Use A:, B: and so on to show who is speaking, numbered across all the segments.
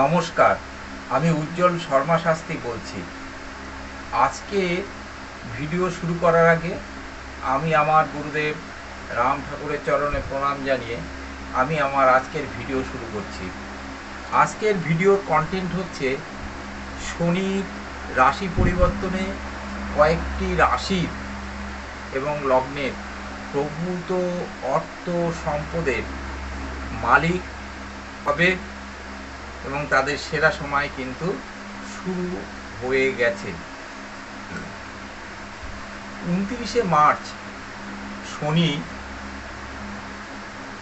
A: নমস্কার, আমি উজ্জ্বল শর্মা শাস্ত্রী বলছি। আজকে ভিডিও শুরু করার আগে আমি আমার গুরুদেব রাম ঠাকুরের চরণে প্রণাম জানিয়ে আমি আমার আজকের ভিডিও শুরু করছি। আজকের ভিডিওর কন্টেন্ট হচ্ছে শনি রাশি পরিবর্তনে কয়েকটি রাশির এবং লগ্নের প্রভূত অর্থ সম্পদের মালিক হবে। এবং তাদের সেরা সময় কিন্তু শুরু হয়ে গেছে। উনত্রিশে মার্চ শনি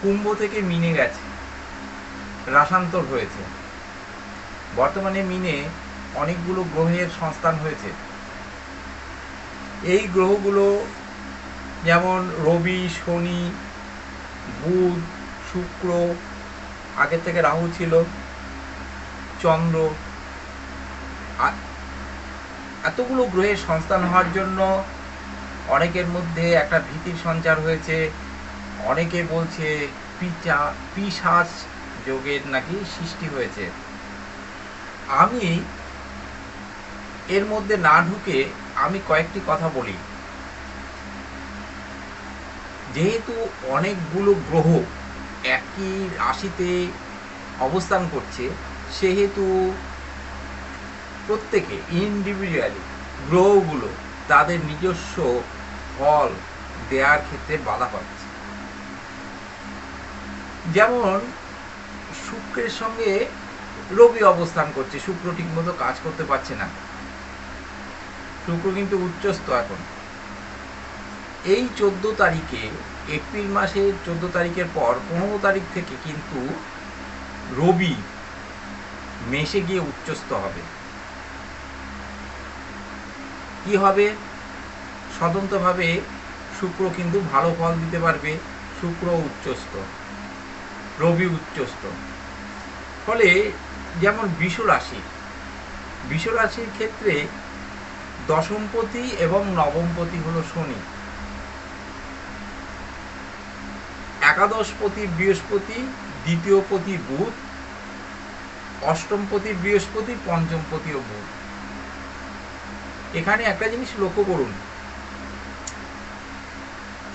A: কুম্ভ থেকে মিনে গেছে রাসান্তর হয়েছে। বর্তমানে মিনে অনেকগুলো গ্রহের সংস্থান হয়েছে। এই গ্রহগুলো যেমন রবি, শনি, বুধ, শুক্র আগে থেকে রাহু ছিল চন্দ্র। এতগুলো গ্রহের সংস্থান হওয়ার জন্য অনেকের মধ্যে একটা ভীতির সঞ্চার হয়েছে। অনেকে বলছে পিচা পিসাস যোগের নাকি সৃষ্টি হয়েছে। আমি এর মধ্যে না ঢুকে আমি কয়েকটি কথা বলি। যেহেতু অনেকগুলো গ্রহ একই রাশিতে অবস্থান করছে সেহেতু প্রত্যেকে ইন্ডিভিজুয়ালি গ্রহগুলো তাদের নিজস্ব ফল দেওয়ার ক্ষেত্রে বাধা পাচ্ছে। যেমন, শুক্রের সঙ্গে রবি অবস্থান করছে, শুক্র ঠিকমতো কাজ করতে পারছে না। শুক্র কিন্তু উচ্চস্থ এখন। এই চোদ্দ তারিখে, এপ্রিল মাসের চোদ্দ তারিখের পর, পনেরো তারিখ থেকে কিন্তু রবি মেশে গিয়ে উচ্চস্থ হবে। কি হবে? স্বতন্ত্রভাবে শুক্র কিন্তু ভালো ফল দিতে পারবে, শুক্র উচ্চস্থ, রবি উচ্চস্থ। ফলে যেমন বিষ রাশি রাশির ক্ষেত্রে দশমপতি এবং নবমপতি হল শনি। একাদশপতি বৃহস্পতি দ্বিতীয়পতি বুধ অষ্টমপতি, বৃহস্পতি, পঞ্চমপতি ও বুধ। এখানে একটা জিনিস লক্ষ্য করুন।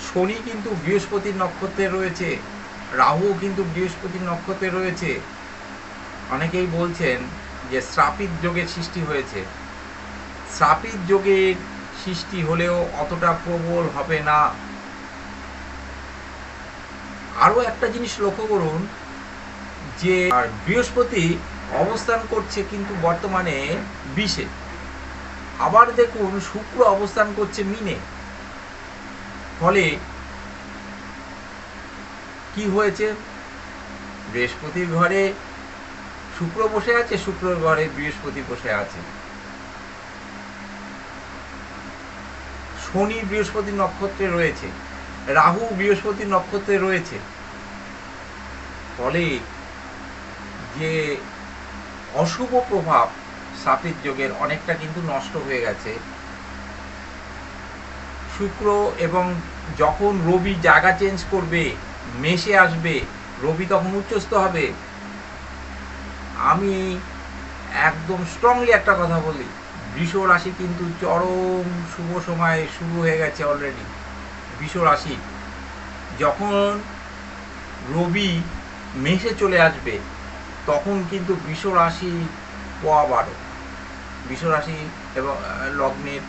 A: শনি কিন্তু বৃহস্পতির নক্ষত্রে রয়েছে রাহু কিন্তু বৃহস্পতির নক্ষত্রে রয়েছে। অনেকেই বলছেন যে শ্রাপিত যোগের সৃষ্টি হয়েছে। শ্রাপিত যোগের সৃষ্টি হলেও অতটা প্রবল হবে না। আরও একটা জিনিস লক্ষ্য করুন যে বৃহস্পতি অবস্থান করছে কিন্তু বর্তমানে বিশে আবার দেখুন শুক্র অবস্থান করছে মিনে। ফলে কি হয়েছে? বৃহস্পতির ঘরে শুক্র বসে আছে, শুক্রর ঘরে বৃহস্পতি বসে আছে। শনি বৃহস্পতি নক্ষত্রে রয়েছে, রাহু বৃহস্পতি নক্ষত্রে রয়েছে। ফলে যে অশুভ প্রভাব সাপির যোগের অনেকটা কিন্তু নষ্ট হয়ে গেছে। শুক্র এবং যখন রবি জায়গা চেঞ্জ করবে মেশে আসবে, রবি তখন উচ্চস্ত হবে। আমি একদম স্ট্রংলি একটা কথা বলি, বৃষ রাশি কিন্তু চরম শুভ সময় শুরু হয়ে গেছে অলরেডি বৃষ রাশি, যখন রবি মেষে চলে আসবে তখন কিন্তু বৃষ রাশি পোয়া বারো বৃষ রাশি এবং লগ্নের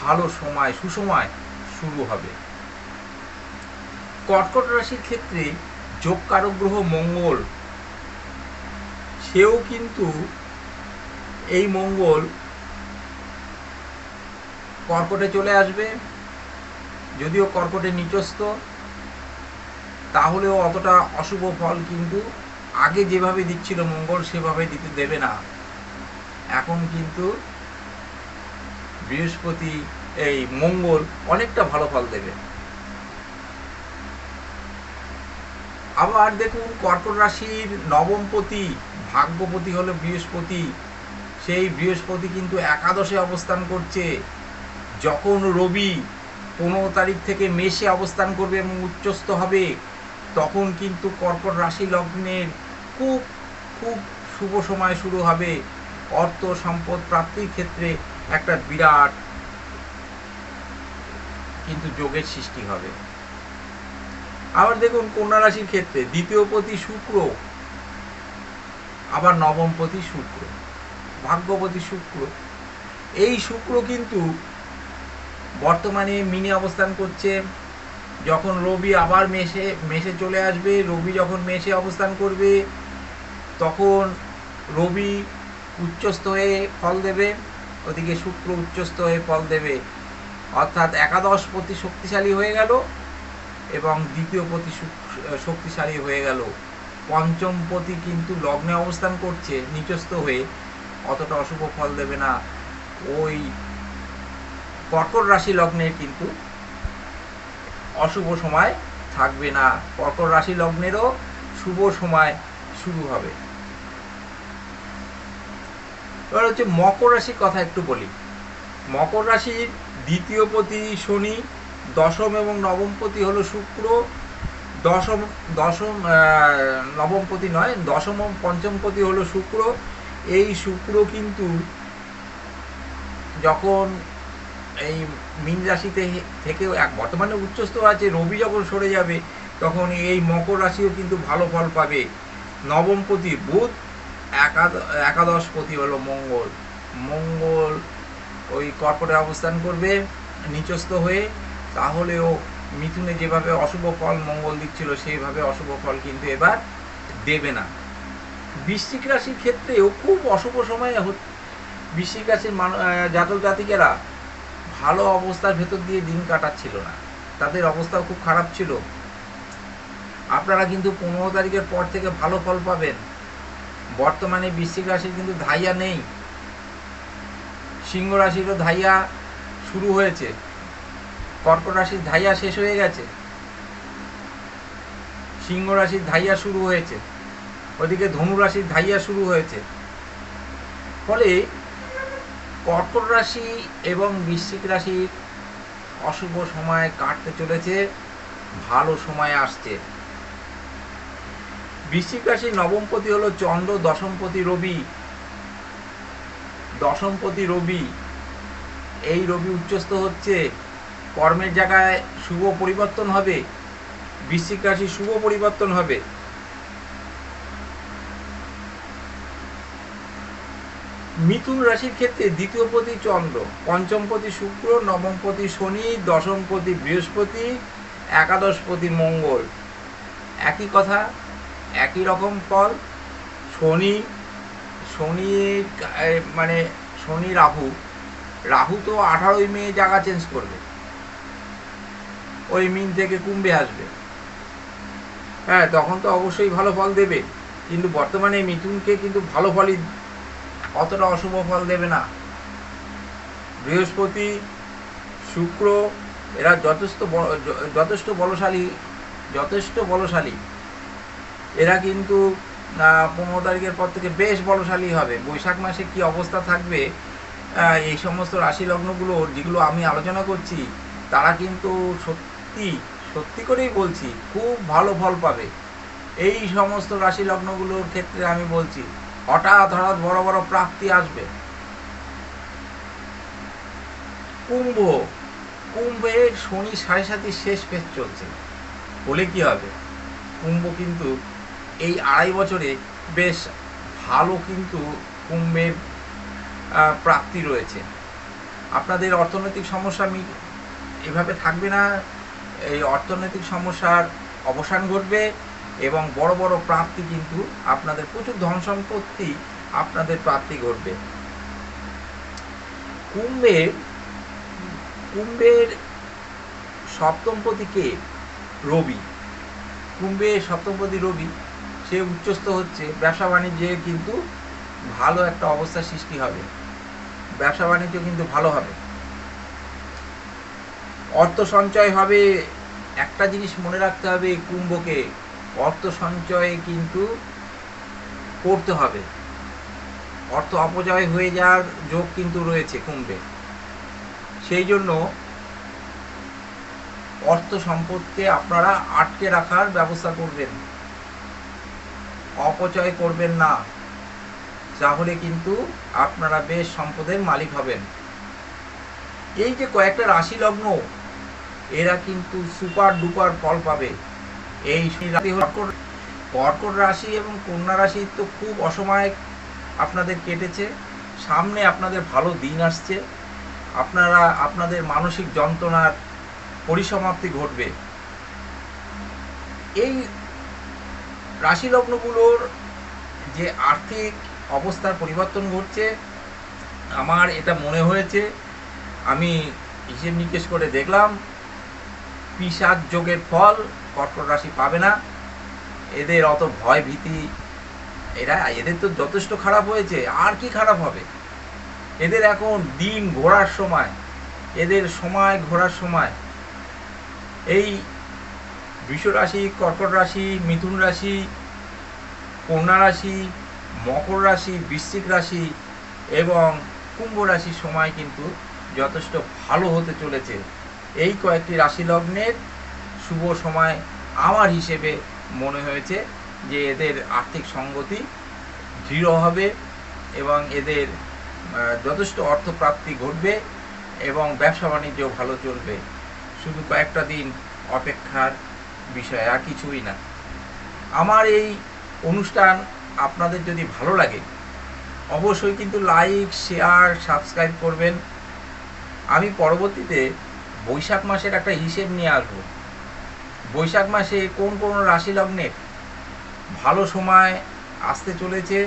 A: ভালো সময়, সুসময় শুরু হবে। কর্কট রাশির ক্ষেত্রে যোগকারক গ্রহ মঙ্গল, সেও কিন্তু এই মঙ্গল কর্কটে চলে আসবে। যদিও কর্কটে নিচস্থ, তাহলেও অতটা অশুভ ফল কিন্তু আগে যেভাবে দিচ্ছিল মঙ্গল, সেভাবে দিতে দেবে না। এখন কিন্তু বৃহস্পতি, এই মঙ্গল অনেকটা ভালো ফল দেবে। আবার দেখুন, কর্কট রাশির নবমপতি ভাগ্যপতি হলো বৃহস্পতি। সেই বৃহস্পতি কিন্তু একাদশে অবস্থান করছে। যখন রবি পনেরো তারিখ থেকে মেষে অবস্থান করবে এবং উচ্চস্থ হবে, তখন কিন্তু কর্কট রাশি লগ্নের খুব খুব শুভ সময় শুরু হবে অর্থ সম্পদ প্রাপ্তির ক্ষেত্রে একটা বিরাট কিন্তু যোগের সৃষ্টি হবে। আবার দেখুন কন্যা রাশির ক্ষেত্রে দ্বিতীয় পতি শুক্র, আবার নবমপতি শুক্র, ভাগ্যপতি শুক্র। এই শুক্র কিন্তু বর্তমানে মিনে অবস্থান করছে। যখন রবি আবার মেষে মেষে চলে আসবে, রবি যখন মেষে অবস্থান করবে তখন রবি উচ্চস্থ হয়ে ফল দেবে, ওদিকে শুক্র উচ্চস্থ হয়ে ফল দেবে। অর্থাৎ একাদশ প্রতি শক্তিশালী হয়ে গেল এবং দ্বিতীয় প্রতি শক্তিশালী হয়ে গেল। পঞ্চম পতি কিন্তু লগ্নে অবস্থান করছে, নিচস্থ হয়ে। অতটা অশুভ ফল দেবে না। ওই কর্কট রাশি লগ্নের কিন্তু অশুভ সময় থাকবে না। কর্কট রাশি লগ্নেরও শুভ সময় শুরু হবে। এবার হচ্ছে মকর রাশির কথা একটু বলি। মকর রাশির দ্বিতীয় পতি শনি, দশম এবং নবমপতি হলো শুক্র, দশম দশম নবমপতি নয়, দশম পঞ্চমপতি হলো শুক্র। এই শুক্র কিন্তু যখন এই মীন রাশিতে থেকেও এক বর্তমানে উচ্চস্থ আছে, রবি যখন সরে যাবে, তখন এই মকর রাশিও কিন্তু ভালো ফল পাবে। নবমপতি বুধ একাদশপতি হলো মঙ্গল। মঙ্গল ওই কর্কটে অবস্থান করবে, নিচস্থ হয়ে তাহলেও মিথুনে যেভাবে অশুভ ফল মঙ্গল দিচ্ছিল, সেইভাবে অশুভ ফল কিন্তু এবার দেবে না। বৃশ্চিক রাশির ক্ষেত্রেও খুব অশুভ সময় বৃশ্চিক রাশির জাতক জাতিকেরা ভালো অবস্থার ভেতর দিয়ে দিন কাটাচ্ছিল না। তাদের অবস্থাও খুব খারাপ ছিল। আপনারা কিন্তু পনেরো তারিখের পর থেকে ভালো ফল পাবেন। বর্তমানে বৃশ্চিক রাশির কিন্তু ধাইয়া নেই। সিংহ রাশিরও ধাইয়া শুরু হয়েছে। কর্কট রাশির ধাইয়া শেষ হয়ে গেছে। সিংহ রাশির ধাইয়া শুরু হয়েছে। ওদিকে ধনু রাশির ধাইয়া শুরু হয়েছে। ফলে কর্কট রাশি এবং বৃশ্চিক রাশির অশুভ সময় কাটতে চলেছে। ভালো সময় আসছে। বৃশ্চিক রাশির নবমপতি হলো চন্দ্র, দশমপতি রবি। দশমপতি রবি, এই রবি উচ্চস্থ হচ্ছে। কর্মের জায়গায় শুভ পরিবর্তন হবে বৃশ্চিক রাশি শুভ পরিবর্তন হবে। মিথুন রাশির ক্ষেত্রে দ্বিতীয় পতি চন্দ্র পঞ্চম পতি শুক্র নবম পতি শনি দশম পতি বৃহস্পতি একাদশ পতি মঙ্গল। একই কথা একই রকম ফল? শনি শনি মানে শনি, রাহু। রাহু তো আঠারোই মে জায়গা চেঞ্জ করবে। ওই মিন থেকে কুম্ভে আসবে। হ্যাঁ তখন তো অবশ্যই ভালো ফল দেবে। কিন্তু বর্তমানে মিথুনকে কিন্তু ভালো ফলই অতটা অশুভ ফল দেবে না। বৃহস্পতি, শুক্র, এরা যথেষ্ট যথেষ্ট বলশালী যথেষ্ট বলশালী। এরা কিন্তু পনেরো তারিখের পর থেকে বেশ বলশালী হবে। বৈশাখ মাসে কি অবস্থা থাকবে এই সমস্ত রাশি লগ্নগুলো যেগুলো আমি আলোচনা করছি, তারা কিন্তু সত্যি সত্যি করেই বলছি, খুব ভালো ফল পাবে। এই সমস্ত রাশি লগ্নগুলোর ক্ষেত্রে আমি বলছি, হঠাৎ হঠাৎ বড় বড় প্রাপ্তি আসবে। কুম্ভ কুম্ভের শনি সাড়ে সাতির শেষ পেজ চলছে। বলে কি হবে? কুম্ভ কিন্তু এই আড়াই বছরে বেশ ভালো কিন্তু কুম্ভের প্রাপ্তি রয়েছে। আপনাদের অর্থনৈতিক সমস্যা এভাবে থাকবে না। এই অর্থনৈতিক সমস্যার অবসান ঘটবে এবং বড় বড় প্রাপ্তি কিন্তু আপনাদের, প্রচুর ধন সম্পত্তি আপনাদের প্রাপ্তি ঘটবে। কুম্ভের কুম্ভের সপ্তমপতিকে রবি। কুম্ভের সপ্তমপতি রবি সে উচ্চস্থ হচ্ছে, ব্যবসা বাণিজ্যে কিন্তু ভালো একটা অবস্থা সৃষ্টি হবে। ব্যবসা বাণিজ্য কিন্তু ভালো হবে। অর্থ সঞ্চয় হবে, একটা জিনিস মনে রাখতে হবে কুম্ভকে, অর্থ সঞ্চয়ে কিন্তু করতে হবে। অর্থ অপচয় হয়ে যাওয়ার যোগ কিন্তু রয়েছে কুম্ভে। সেই জন্য অর্থ সম্পদকে আপনারা আটকে রাখার ব্যবস্থা করবেন। অপচয় করবেন না। তাহলে কিন্তু আপনারা বেশ সম্পদের মালিক হবেন। এই যে কয়েকটা রাশি লগ্ন এরা কিন্তু সুপার ডুপার ফল পাবে। এই কর্কট রাশি এবং কন্যা রাশি তো খুব অসময়ে আপনাদের কেটেছে। সামনে আপনাদের ভালো দিন আসছে। আপনারা, আপনাদের মানসিক যন্ত্রণার পরিসমাপ্তি ঘটবে। এই রাশি লগ্নগুলোর যে আর্থিক অবস্থার পরিবর্তন ঘটছে, আমার এটা মনে হয়েছে। আমি হিসেব নিকেশ করে দেখলাম পিসাদ যোগের ফল কর্কট রাশি পাবে না। এদের অত ভয় ভীতি এরা, এদের তো যথেষ্ট খারাপ হয়েছে, আর কি খারাপ হবে? এদের এখন দিন ঘোরার সময়, এদের সময় ঘোরার সময়। এই বৃষ রাশি, কর্কট রাশি, মিথুন রাশি, কন্যা রাশি, মকর রাশি, বৃশ্চিক রাশি এবং কুম্ভ রাশির সময় কিন্তু যথেষ্ট ভালো হতে চলেছে। এই কয়েকটি রাশি লগ্নের শুভ সময় আমার হিসেবে মনে হয়েছে যে এদের আর্থিক সঙ্গতি দৃঢ় হবে এবং এদের যথেষ্ট অর্থপ্রাপ্তি ঘটবে এবং ব্যবসা বাণিজ্য ভালো চলবে। শুধু কয়েকটা দিন অপেক্ষার বিষয়, আর কিছুই না। আমার এই অনুষ্ঠান আপনাদের যদি ভালো লাগে, অবশ্যই কিন্তু লাইক শেয়ার সাবস্ক্রাইব করবেন। আমি পরবর্তীতে বৈশাখ মাসের একটা হিসেব নিয়ে আসব। বৈশাখ মাসে কোন কোন রাশি লগ্নের ভালো সময় আসতে চলেছে,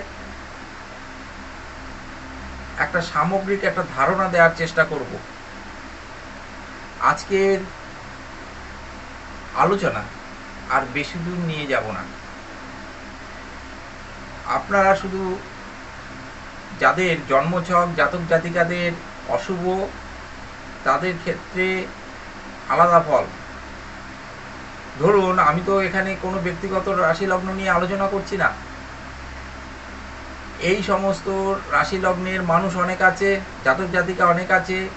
A: একটা সামগ্রিক একটা ধারণা দেওয়ার চেষ্টা করব। আজকের আলোচনা আর বেশি দূর নিয়ে যাব না। আপনারা শুধু যাদের জন্মছক, জাতক জাতিকাদের অশুভ, তাদের ক্ষেত্রে আলাদা ফল। ধরুন, আমি তো এখানে কোনো ব্যক্তিগত রাশি লগ্ন নিয়ে আলোচনা করছি না। এই সমস্ত রাশি লগ্নের মানুষ অনেক আছে, জাতক জাতিকা অনেক আছে,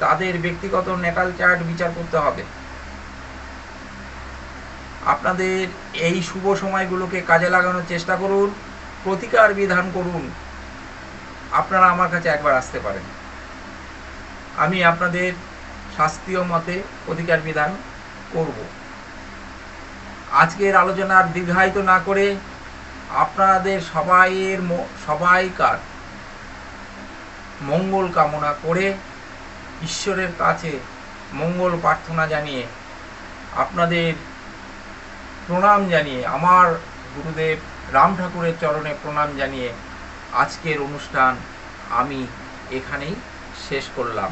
A: তাদের ব্যক্তিগত নেটাল চার্ট বিচার করতে হবে। আপনাদের এই শুভ সময়গুলোকে কাজে লাগানোর চেষ্টা করুন, প্রতিকার বিধান করুন। আপনারা আমার কাছে একবার আসতে পারেন। আমি আপনাদের শাস্ত্রীয় মতে প্রতিকার বিধান করব। আজকের আলোচনার দীর্ঘায়িত না করে আপনাদের সবাইয়ের সবাইকার মঙ্গল কামনা করে ঈশ্বরের কাছে মঙ্গল প্রার্থনা জানিয়ে আপনাদের প্রণাম জানিয়ে, আমার গুরুদেব রাম ঠাকুরের চরণে প্রণাম জানিয়ে আজকের অনুষ্ঠান আমি এখানেই শেষ করলাম।